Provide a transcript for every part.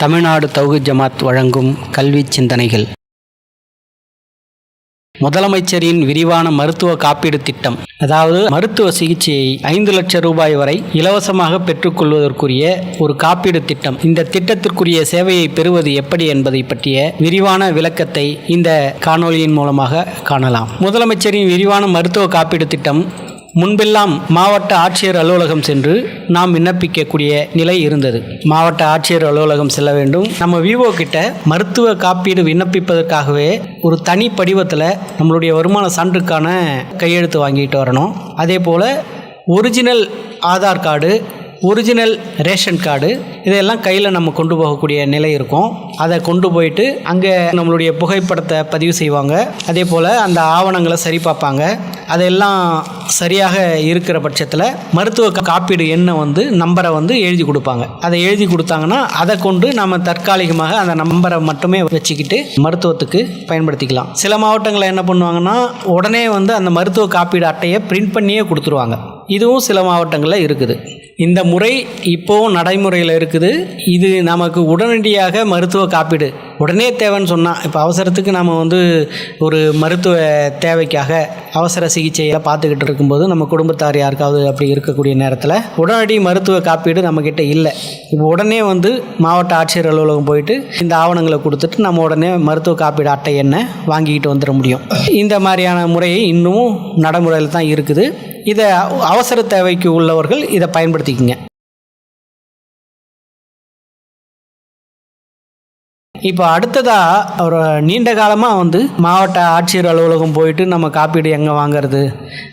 தமிழ்நாடு தௌஹி ஜமாத் வழங்கும் கல்வி சிந்தனைகள். முதலமைச்சரின் விரிவான மருத்துவ காப்பீடு திட்டம். அதாவது மருத்துவ சிகிச்சையை ஐந்து லட்சம் ரூபாய் வரை இலவசமாக பெற்றுக்கொள்வதற்குரிய ஒரு காப்பீடு திட்டம். இந்த திட்டத்திற்குரிய சேவையை பெறுவது எப்படி என்பதை பற்றிய விரிவான விளக்கத்தை இந்த காணொளியின் மூலமாக காணலாம். முதலமைச்சரின் விரிவான மருத்துவ காப்பீடு திட்டம் முன்பெல்லாம் மாவட்ட ஆட்சியர் அலுவலகம் சென்று நாம் விண்ணப்பிக்கக்கூடிய நிலை இருந்தது. மாவட்ட ஆட்சியர் அலுவலகம் செல்ல வேண்டும். நம்ம விவோ கிட்ட மருத்துவ காப்பீடு விண்ணப்பிப்பதற்காகவே ஒரு தனி படிவத்தில் நம்மளுடைய வருமான சான்றுக்கான கையெழுத்து வாங்கிட்டு வரணும். அதே போல் original Aadhaar card original ration card இதையெல்லாம் கையில் நம்ம கொண்டு போகக்கூடிய நிலை இருக்கும். அதை கொண்டு போயிட்டு அங்கே நம்மளுடைய புகைப்படத்தை பதிவு செய்வாங்க. அதே போல் அந்த ஆவணங்களை சரி பார்ப்பாங்க. அதெல்லாம் சரியாக இருக்கிற பட்சத்தில் மருத்துவ காப்பீடு எண்ணை வந்து நம்பரை வந்து எழுதி கொடுப்பாங்க. அதை எழுதி கொடுத்தாங்கன்னா அதை கொண்டு நம்ம தற்காலிகமாக அந்த நம்பரை மட்டுமே வச்சுக்கிட்டு மருத்துவத்துக்கு பயன்படுத்திக்கலாம். சில மாவட்டங்களில் என்ன பண்ணுவாங்கன்னா உடனே வந்து அந்த மருத்துவ காப்பீடு அட்டையை பிரிண்ட் பண்ணியே கொடுத்துருவாங்க. இதுவும் சில மாவட்டங்களில் இருக்குது. இந்த முறை இப்போவும் நடைமுறையில் இருக்குது. இது நமக்கு உடனடியாக மருத்துவ காப்பீடு உடனே தேவைன்னு சொன்னால் இப்போ அவசரத்துக்கு நம்ம வந்து ஒரு மருத்துவ தேவைக்காக அவசர சிகிச்சையை பார்த்துக்கிட்டு இருக்கும்போது நம்ம குடும்பத்தார் யாருக்காவது அப்படி இருக்கக்கூடிய நேரத்தில் உடனடி மருத்துவ காப்பீடு நம்மக்கிட்ட இல்லை. இப்போ உடனே வந்து மாவட்ட ஆட்சியர் அலுவலகம் போயிட்டு இந்த ஆவணங்களை கொடுத்துட்டு நம்ம உடனே மருத்துவ காப்பீடு அட்டை என்ன வாங்கிக்கிட்டு வந்துட முடியும். இந்த மாதிரியான முறையை இன்னமும் நடைமுறையில் தான் இருக்குது. இதை அவசர தேவைக்கு உள்ளவர்கள் இதை பயன்படுத்திக்கங்க. இப்போ அடுத்ததாக ஒரு நீண்ட காலமாக வந்து மாவட்ட ஆட்சியர் அலுவலகம் போயிட்டு நம்ம காப்பீடு எங்கே வாங்குறது?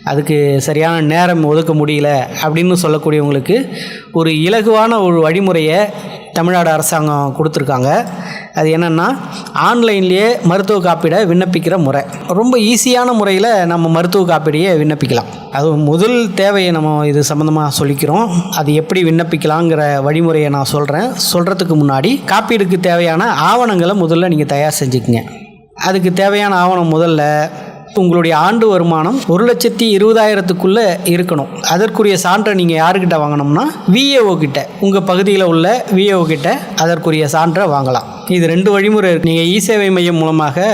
அதுக்கு சரியான நேரம் ஒதுக்க முடியல அப்படின்னு சொல்லக்கூடியவங்களுக்கு ஒரு இலகுவான ஒரு வழிமுறையை தமிழ்நாடு அரசாங்கம் கொடுத்துருக்காங்க. அது என்னென்னா ஆன்லைன்லேயே மருத்துவ காப்பீடை விண்ணப்பிக்கிற முறை. ரொம்ப ஈஸியான முறையில் நம்ம மருத்துவ காப்பீடையே விண்ணப்பிக்கலாம். அது முதல் தேவையை நம்ம இது சம்மந்தமாக சொல்லிக்கிறோம். அது எப்படி விண்ணப்பிக்கலாங்கிற வழிமுறையை நான் சொல்கிறேன் சொல்கிறதுக்கு முன்னாடி காப்பீடுக்கு தேவையான ஆவணங்களை முதல்ல நீங்கள் தயார் செஞ்சுக்கங்க. அதுக்கு தேவையான ஆவணம் முதல்ல உங்களுடைய ஆண்டு வருமானம் ஒரு லட்சத்தி இருபதாயிரத்துக்குள்ளே இருக்கணும். அதற்குரிய சான்றை நீங்கள் யாருக்கிட்ட வாங்கணும்னா விஏஓ கிட்ட. உங்கள் பகுதியில் உள்ள விஏஓ கிட்ட அதற்குரிய சான்றை வாங்கலாம். இது ரெண்டு வழிமுறை இருக்குது நீங்கள் இ சேவை மையம் மூலமாக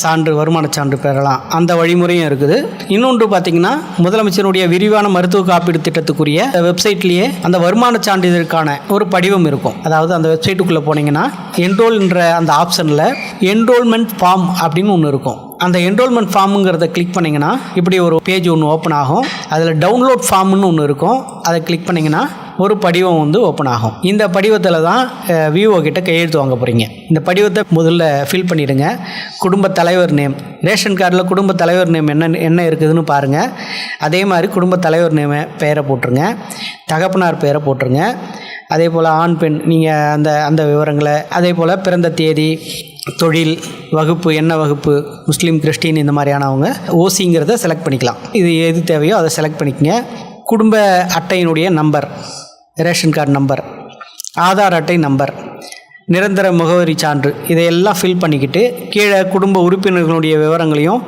சான்று வருமான சான்று பெறலாம். அந்த வழிமுறையும் இருக்குது. இன்னொன்று பார்த்தீங்கன்னா முதலமைச்சருடைய விரிவான மருத்துவ காப்பீடு திட்டத்துக்குரிய வெப்சைட்லேயே அந்த வருமான சான்றிதழுக்கான ஒரு படிவம் இருக்கும். அதாவது அந்த வெப்சைட்டுக்குள்ளே போனீங்கன்னா என்ரோல்ன்ற அந்த ஆப்ஷனில் என்ரோல்மெண்ட் ஃபார்ம் அப்படின்னு ஒன்று இருக்கும். அந்த என்ரோல்மெண்ட் ஃபார்முங்கிறத கிளிக் பண்ணிங்கன்னா இப்படி ஒரு பேஜ் ஒன்று ஓப்பன் ஆகும். அதில் டவுன்லோட் ஃபார்ம்னு ஒன்று இருக்கும். அதை கிளிக் பண்ணிங்கன்னா ஒரு படிவம் வந்து ஓப்பன் ஆகும். இந்த படிவத்தில் தான் விவோ கிட்ட கையெழுத்து வாங்க போகிறீங்க இந்த படிவத்தை முதல்ல ஃபில் பண்ணிவிடுங்க குடும்ப தலைவர் நேம் ரேஷன் கார்டில் குடும்ப தலைவர் நேம் என்ன என்ன இருக்குதுன்னு பாருங்கள் அதே மாதிரி குடும்ப தலைவர் நேம் பெயரை போட்டுருங்க. தகப்பனார் பெயரை போட்டுருங்க. அதே போல் ஆண் பெண் நீங்கள் அந்த அந்த விவரங்களை அதே போல் பிறந்த தேதி தொழில் வகுப்பு என்ன வகுப்பு முஸ்லீம் கிறிஸ்டின் இந்த மாதிரியானவங்க ஓசிங்கிறத செலக்ட் பண்ணிக்கலாம். இது எது தேவையோ அதை செலக்ட் பண்ணிக்கங்க. குடும்ப அட்டையினுடைய number ration card number Aadhaar அட்டை நம்பர் நிரந்தர முகவரி சான்று இதையெல்லாம் ஃபில் பண்ணிக்கிட்டு கீழே குடும்ப உறுப்பினர்களுடைய விவரங்களையும்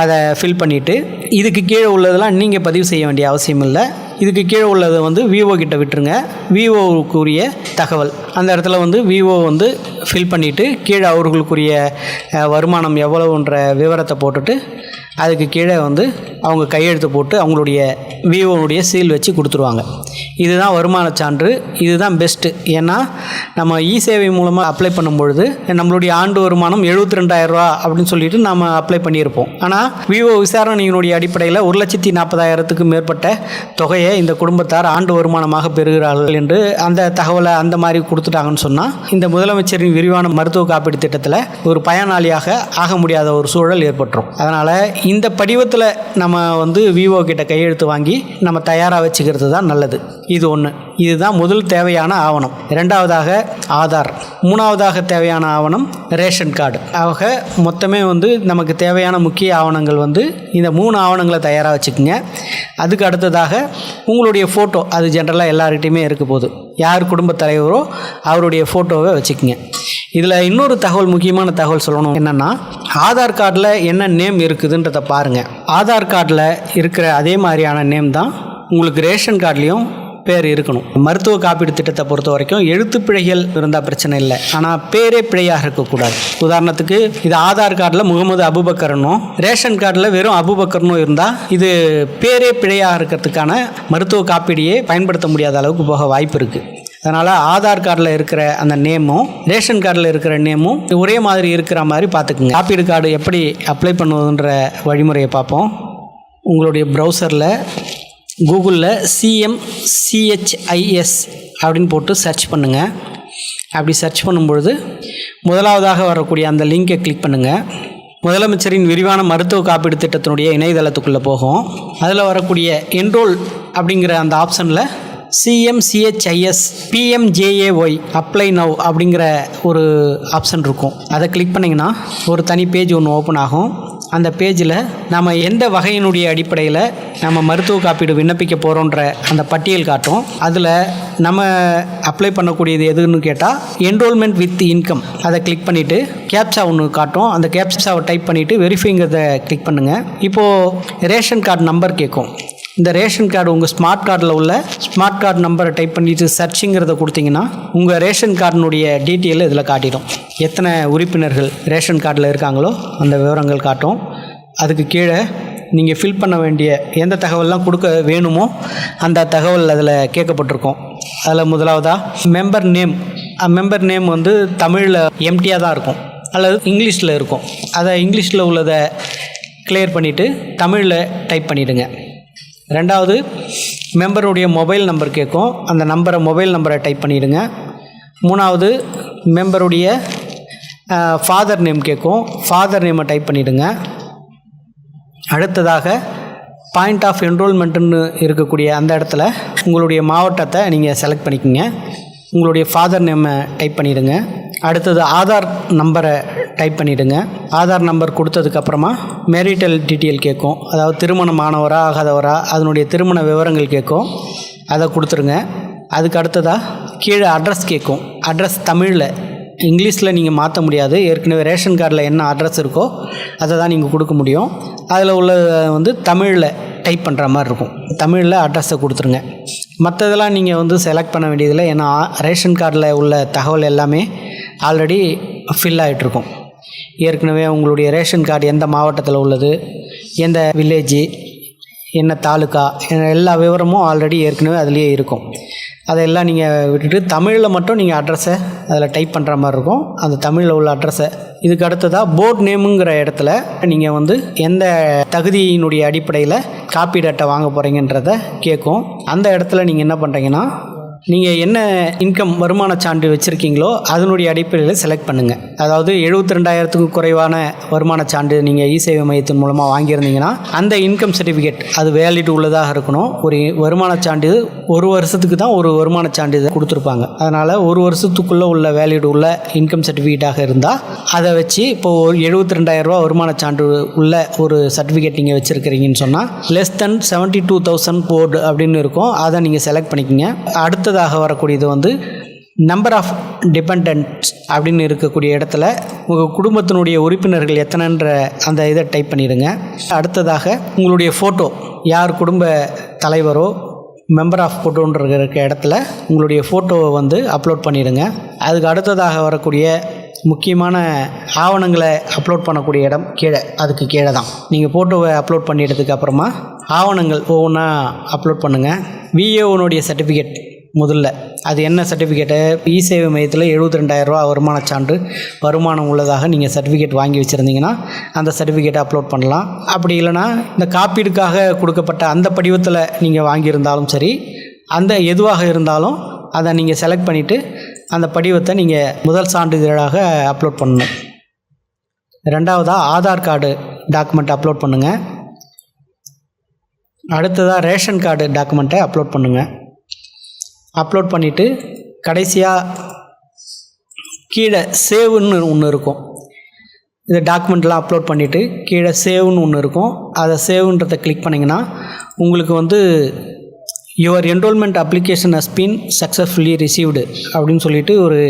அதை ஃபில் பண்ணிவிட்டு இதுக்கு கீழே உள்ளதெல்லாம் நீங்கள் பதிவு செய்ய வேண்டிய அவசியம் இல்லை இதுக்கு கீழே உள்ளதை வந்து விவோ கிட்ட விட்டுருங்க. விவோவுக்குரிய தகவல். அந்த இடத்துல வந்து விவோ வந்து ஃபில் பண்ணிவிட்டு கீழே அவர்களுக்குரிய வருமானம் எவ்வளவுன்ற விவரத்தை போட்டுட்டு அதுக்கு கீழே வந்து அவங்க கையெழுத்து போட்டு அவங்களுடைய விவோனுடைய சீல் வச்சு கொடுத்துருவாங்க. இதுதான் வருமான சான்று இதுதான் பெஸ்ட்டு ஏன்னா நம்ம இ சேவை மூலமாக அப்ளை பண்ணும்பொழுது நம்மளுடைய ஆண்டு வருமானம் எழுபத்தி ரெண்டாயிரரூவா அப்படின்னு சொல்லிட்டு நம்ம அப்ளை பண்ணியிருப்போம். ஆனால் விவோ விசாரணையினுடைய அடிப்படையில் ஒரு லட்சத்தி நாற்பதாயிரத்துக்கு மேற்பட்ட தொகையை இந்த குடும்பத்தார் ஆண்டு வருமானமாக பெறுகிறார்கள் என்று அந்த தகவலை அந்த மாதிரி கொடுத்துட்டாங்கன்னு சொன்னால் இந்த முதலமைச்சரின் விரிவான மருத்துவ காப்பீடு திட்டத்தில் ஒரு பயனாளியாக ஆக முடியாத ஒரு சூழல் ஏற்பட்டுரும். அதனால் இந்த படிவத்தில் நம்ம வந்து விவோ கிட்ட கையெழுத்து வாங்கி நம்ம தயாராக வச்சுக்கிறது தான் நல்லது. இது ஒன்று இதுதான் முதல் தேவையான ஆவணம். இரண்டாவதாக ஆதார். மூணாவதாக தேவையான ஆவணம் ரேஷன் கார்டு. ஆக மொத்தமே வந்து நமக்கு தேவையான முக்கிய ஆவணங்கள் வந்து இந்த மூணு ஆவணங்களை தயாராக வச்சுக்கோங்க. அதுக்கு அடுத்ததாக உங்களுடைய ஃபோட்டோ அது ஜென்ரலாக எல்லாருக்கிட்டையுமே இருக்க போகுது. யார் குடும்பத் தலைவரோ அவருடைய ஃபோட்டோவை வச்சுக்கோங்க. இதில் இன்னொரு தகவல் முக்கியமான தகவல் சொல்லணும். என்னென்னா ஆதார் கார்டில் என்ன நேம் இருக்குதுன்றதை பாருங்கள் ஆதார் கார்டில் இருக்கிற அதே மாதிரியான நேம் தான் உங்களுக்கு ரேஷன் கார்ட்லேயும் பேர் இருக்கணும். மருத்துவ காப்பீடு திட்டத்தை பொறுத்த வரைக்கும் எழுத்து பிழைகள் இருந்தால் பிரச்சனை இல்லை. ஆனால் பேரே பிழையாக இருக்கக்கூடாது. உதாரணத்துக்கு இது ஆதார் கார்டில் முகமது அபுபக்கரனும் ரேஷன் கார்டில் வெறும் அபுபக்கரனும் இருந்தால் இது பேரே பிழையாக இருக்கிறதுக்கான மருத்துவ காப்பீடையே பயன்படுத்த முடியாத அளவுக்கு போக வாய்ப்பு இருக்குது அதனால் ஆதார் கார்டில் இருக்கிற அந்த நேமும் ரேஷன் கார்டில் இருக்கிற நேமும் ஒரே மாதிரி இருக்கிற மாதிரி பார்த்துக்குங்க காப்பீடு கார்டு எப்படி அப்ளை பண்ணுவதுன்ற வழிமுறையை பார்ப்போம். உங்களுடைய ப்ரௌசரில் கூகுளில் சிஎம் சிஹெச்ஐஎஸ் அப்படின்னு போட்டு சர்ச் பண்ணுங்கள் அப்படி சர்ச் பண்ணும்பொழுது முதலாவதாக வரக்கூடிய அந்த லிங்கை கிளிக் பண்ணுங்கள் முதலமைச்சரின் விரிவான மருத்துவ காப்பீடு திட்டத்தினுடைய இணையதளத்துக்குள்ளே போகும். அதில் வரக்கூடிய என்ரோல் அப்படிங்கிற அந்த ஆப்ஷனில் சிஎம்சிஹெச்ஐஎஸ் பிஎம்ஜேஏஒய் அப்ளை நவ் அப்படிங்கிற ஒரு ஆப்ஷன் இருக்கும். அதை கிளிக் பண்ணிங்கன்னா ஒரு தனி பேஜ் ஒன்று ஓப்பன் ஆகும். அந்த பேஜில் நம்ம எந்த வகையினுடைய அடிப்படையில் நம்ம மருத்துவ காப்பீடு விண்ணப்பிக்க போகிறோன்ற அந்த பட்டியல் காட்டும் அதில் நம்ம அப்ளை பண்ணக்கூடியது எதுன்னு கேட்டால் என்ரோல்மெண்ட் வித் இன்கம் அதை கிளிக் பண்ணிவிட்டு கேப்சா ஒன்று காட்டும் அந்த கேப்சாவை டைப் பண்ணிவிட்டு வெரிஃபைங்கிறத கிளிக் பண்ணுங்கள் இப்போது ரேஷன் கார்டு நம்பர் கேட்கும். இந்த ரேஷன் கார்டு உங்கள் ஸ்மார்ட் கார்டில் உள்ள ஸ்மார்ட் கார்டு நம்பரை டைப் பண்ணிட்டு சர்ச்சிங்கிறத கொடுத்தீங்கன்னா உங்கள் ரேஷன் கார்டினுடைய டீட்டெயில் இதில் காட்டிடும். எத்தனை உறுப்பினர்கள் ரேஷன் கார்டில் இருக்காங்களோ அந்த விவரங்கள் காட்டும். அதுக்கு கீழே நீங்கள் ஃபில் பண்ண வேண்டிய எந்த தகவல்லாம் கொடுக்க வேணுமோ அந்த தகவல் அதில் கேட்கப்பட்டிருக்கும். அதில் முதலாவதாக மெம்பர் நேம் மெம்பர் நேம் வந்து தமிழில் எம்டியாக தான் இருக்கும். அல்லது இங்கிலீஷில் இருக்கும். அதை இங்கிலீஷில் உள்ளதை கிளியர் பண்ணிவிட்டு தமிழில் டைப் பண்ணிவிடுங்க ரெண்டாவது மெம்பருடைய மொபைல் நம்பர் கேட்கும். அந்த நம்பரை மொபைல் நம்பரை டைப் பண்ணிவிடுங்க மூணாவது மெம்பருடைய ஃபாதர் நேம் கேட்கும். ஃபாதர் நேமை டைப் பண்ணிவிடுங்க அடுத்ததாக பாயிண்ட் ஆஃப் என்ரோல்மெண்ட்டுன்னு இருக்கக்கூடிய அந்த இடத்துல உங்களுடைய மாவட்டத்தை நீங்கள் செலக்ட் பண்ணிக்கோங்க. உங்களுடைய ஃபாதர் நேமை டைப் பண்ணிவிடுங்க அடுத்தது ஆதார் நம்பரை டைப் பண்ணிவிடுங்க ஆதார் நம்பர் கொடுத்ததுக்கப்புறமா மேரிட்டல் டீட்டெயில் கேட்கும். அதாவது திருமணம் ஆனவரா ஆகாதவரா அதனுடைய திருமண விவரங்கள் கேட்கும். அதை கொடுத்துருங்க. அதுக்கு அடுத்ததாக கீழே அட்ரஸ் கேட்கும். அட்ரஸ் தமிழில். இங்கிலீஷில் நீங்கள் மாற்ற முடியாது. ஏற்கனவே ரேஷன் கார்டில் என்ன அட்ரஸ் இருக்கோ அதை தான் நீங்கள் கொடுக்க முடியும். அதில் உள்ள வந்து தமிழில் டைப் பண்ணுற மாதிரி இருக்கும். தமிழில் அட்ரஸை கொடுத்துருங்க. மற்றதெல்லாம் நீங்கள் வந்து செலக்ட் பண்ண வேண்டியதில்லை. ஏன்னா ரேஷன் கார்டில் உள்ள தகவல் எல்லாமே ஆல்ரெடி ஃபில் ஆகிட்டுருக்கும் ஏற்கனவே உங்களுடைய ரேஷன் கார்டு எந்த மாவட்டத்தில் உள்ளது? எந்த வில்லேஜு? என்ன தாலுக்கா? எல்லா விவரமும் ஆல்ரெடி ஏற்கனவே அதுலேயே இருக்கும். அதையெல்லாம் நீங்கள் விட்டுட்டு தமிழில் மட்டும் நீங்கள் அட்ரஸை அதில் டைப் பண்ணுற மாதிரி இருக்கும். அந்த தமிழில் உள்ள அட்ரஸை. இதுக்கு அடுத்ததாக போர்ட் நேமுங்கிற இடத்துல நீங்கள் வந்து எந்த தகுதியினுடைய அடிப்படையில் காப்பீடு அட்டை வாங்க போகிறீங்கன்றத கேட்கும். அந்த இடத்துல நீங்கள் என்ன பண்ணுறீங்கன்னா நீங்கள் என்ன இன்கம் வருமான சான்று வச்சுருக்கீங்களோ அதனுடைய அடிப்படையில் செலக்ட் பண்ணுங்கள் அதாவது எழுபத்தி ரெண்டாயிரத்துக்கும் குறைவான வருமான சான்று நீங்கள் இ சேவை மையத்தின் மூலமாக வாங்கியிருந்தீங்கன்னா அந்த இன்கம் சர்டிஃபிகேட் அது வேலிட் உள்ளதாக இருக்கணும். ஒரு வருமான சான்றிதழ் ஒரு வருஷத்துக்கு தான் ஒரு வருமான சான்றிதழ் கொடுத்துருப்பாங்க. அதனால் ஒரு வருஷத்துக்குள்ளே உள்ள வேலிட் உள்ள இன்கம் சர்டிஃபிகேட்டாக இருந்தால் அதை வச்சு இப்போது ஒரு எழுபத்தி ரெண்டாயிரரூபா வருமான சான்று உள்ள ஒரு சர்டிஃபிகேட் நீங்கள் வச்சுருக்கிறீங்கன்னு சொன்னால் less than seventy two thousand board அப்படின்னு இருக்கும். அதை நீங்கள் செலக்ட் பண்ணிக்கோங்க. அடுத்ததாக வரக்கூடியது வந்து நம்பர் ஆஃப் டிபெண்டன்ட்ஸ் அப்படின்னு இருக்கக்கூடிய இடத்துல உங்கள் குடும்பத்தினுடைய உறுப்பினர்கள் எத்தனைன்ற அந்த இதை டைப் பண்ணிடுங்க. அடுத்ததாக உங்களுடைய ஃபோட்டோ யார் குடும்ப தலைவரோ மெம்பர் ஆஃப் ஃபோட்டோன்ற இருக்க இடத்துல உங்களுடைய ஃபோட்டோவை வந்து அப்லோட் பண்ணிடுங்க. அதுக்கு அடுத்ததாக வரக்கூடிய முக்கியமான ஆவணங்களை அப்லோட் பண்ணக்கூடிய இடம் கீழே அதுக்கு கீழே தான். நீங்கள் ஃபோட்டோவை அப்லோட் பண்ணிட்டதுக்கு அப்புறமா ஆவணங்கள் ஒவ்வொன்றா அப்லோட் பண்ணுங்கள் விஏஓனுடைய சர்டிஃபிகேட் முதல்ல. அது என்ன சர்டிஃபிகேட்டு இ சேவை மையத்தில் எழுபத்தி ரெண்டாயிரரூவா வருமான சான்று வருமானம் உள்ளதாக நீங்கள் சர்டிஃபிகேட் வாங்கி வச்சுருந்தீங்கன்னா அந்த சர்டிஃபிகேட்டை அப்லோட் பண்ணலாம். அப்படி இல்லைனா இந்த காப்பீடுக்காக கொடுக்கப்பட்ட அந்த படிவத்தில் நீங்கள் வாங்கியிருந்தாலும் சரி அந்த எதுவாக இருந்தாலும் அதை நீங்கள் செலக்ட் பண்ணிவிட்டு அந்த படிவத்தை நீங்கள் முதல் சான்றிதழாக அப்லோட் பண்ணணும். ரெண்டாவதாக ஆதார் கார்டு டாக்குமெண்ட் அப்லோட் பண்ணுங்கள் அடுத்ததாக ரேஷன் கார்டு டாக்குமெண்ட்டை அப்லோட் பண்ணுங்கள் அப்லோட் பண்ணிவிட்டு கடைசியாக கீழே சேவுன்னு ஒன்று இருக்கும். இந்த டாக்குமெண்ட்லாம் அப்லோட் பண்ணிவிட்டு கீழே சேவ்னு ஒன்று இருக்கும். அதை சேவ்ன்றதை கிளிக் பண்ணிங்கன்னா உங்களுக்கு வந்து your enrollment application has been successfully received அப்படின்னு சொல்லிட்டு ஒரு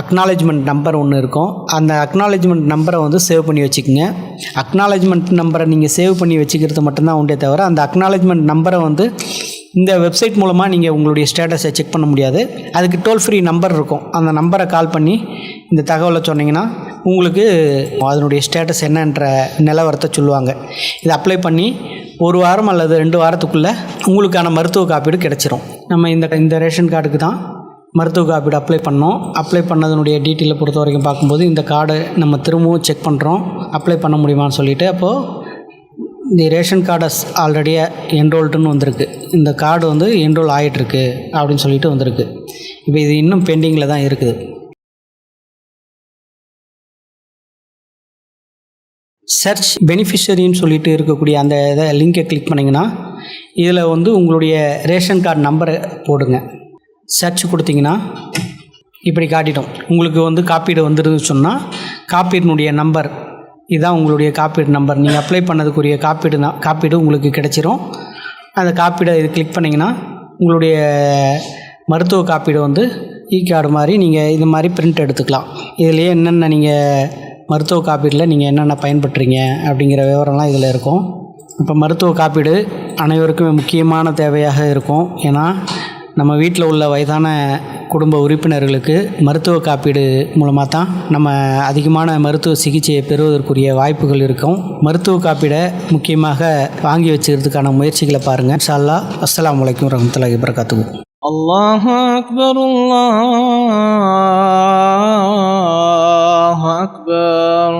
அக்னாலேஜ்மெண்ட் நம்பர் ஒன்று இருக்கும். அந்த அக்னாலேஜ்மெண்ட் நம்பரை வந்து சேவ் பண்ணி வச்சுக்கோங்க. அக்னாலேஜ்மெண்ட் நம்பரை நீங்கள் சேவ் பண்ணி வச்சுக்கிறது மட்டும்தான் உண்டே தவிர அந்த அக்னாலேஜ்மெண்ட் நம்பரை வந்து இந்த வெப்சைட் மூலமாக நீங்கள் உங்களுடைய ஸ்டேட்டஸை செக் பண்ண முடியாது. அதுக்கு டோல் ஃப்ரீ நம்பர் இருக்கும். அந்த நம்பரை கால் பண்ணி இந்த தகவலை சொன்னீங்கன்னா உங்களுக்கு அதனுடைய ஸ்டேட்டஸ் என்னன்ற நிலவரத்தை சொல்லுவாங்க. இதை அப்ளை பண்ணி ஒரு வாரம் அல்லது ரெண்டு வாரத்துக்குள்ளே உங்களுக்கான மருத்துவ காப்பீடு கிடைச்சிரும். நம்ம இந்த இந்த ரேஷன் கார்டுக்கு தான் மருத்துவ காப்பீடு அப்ளை பண்ணோம். அப்ளை பண்ணதனுடைய டீட்டெயிலை பொறுத்த வரைக்கும் பார்க்கும்போது இந்த கார்டை நம்ம திரும்பவும் செக் பண்ணுறோம் அப்ளை பண்ண முடியுமான்னு சொல்லிவிட்டு அப்போது இந்த ரேஷன் கார்டு ஆல்ரெடியாக என்ரோல்டுன்னு வந்திருக்கு. இந்த கார்டு வந்து என்ரோல் ஆகிட்டுருக்கு அப்படின்னு சொல்லிட்டு வந்திருக்கு. இப்போ இது இன்னும் பெண்டிங்கில் தான் இருக்குது. சர்ச் பெனிஃபிஷரின்னு சொல்லிட்டு இருக்கக்கூடிய அந்த இதை லிங்கை கிளிக் பண்ணிங்கன்னா இதில் வந்து உங்களுடைய ரேஷன் கார்டு நம்பரை போடுங்க. சர்ச் கொடுத்தீங்கன்னா இப்படி காட்டிட்டோம். உங்களுக்கு வந்து காப்பீடு வந்துருதுன்னு சொன்னால் காப்பீடினுடைய நம்பர் இதுதான் உங்களுடைய காப்பீடு நம்பர். நீங்கள் அப்ளை பண்ணதுக்குரிய காப்பீடு தான் காப்பீடு உங்களுக்கு கிடச்சிரும். அந்த காப்பீடை இது கிளிக் பண்ணிங்கன்னா உங்களுடைய மருத்துவ காப்பீடு வந்து e இ கார்டு மாதிரி நீங்கள் இது மாதிரி பிரிண்ட் எடுத்துக்கலாம். இதுலேயே என்னென்ன நீங்கள் மருத்துவ காப்பீட்டில் நீங்கள் என்னென்ன பயன்படுறீங்க அப்படிங்கிற விவரம்லாம் இதில் இருக்கும். இப்போ மருத்துவ காப்பீடு அனைவருக்குமே முக்கியமான தேவையாக இருக்கும். ஏன்னா நம்ம வீட்டில் உள்ள வயதான குடும்ப உறுப்பினர்களுக்கு மருத்துவ காப்பீடு மூலமாக தான் நம்ம அதிகமான மருத்துவ சிகிச்சையை பெறுவதற்குரிய வாய்ப்புகள் இருக்கும். மருத்துவ காப்பீடை முக்கியமாக வாங்கி வச்சுக்கிறதுக்கான முயற்சிகளை பாருங்கள் இன்ஷால்லா அஸ்லாம் வலைக்கம் ரஹமத்துல்லாஹி வரகாத்துக்கும் அல்லாஹ் அக்பர் அல்லாஹ் அக்பர்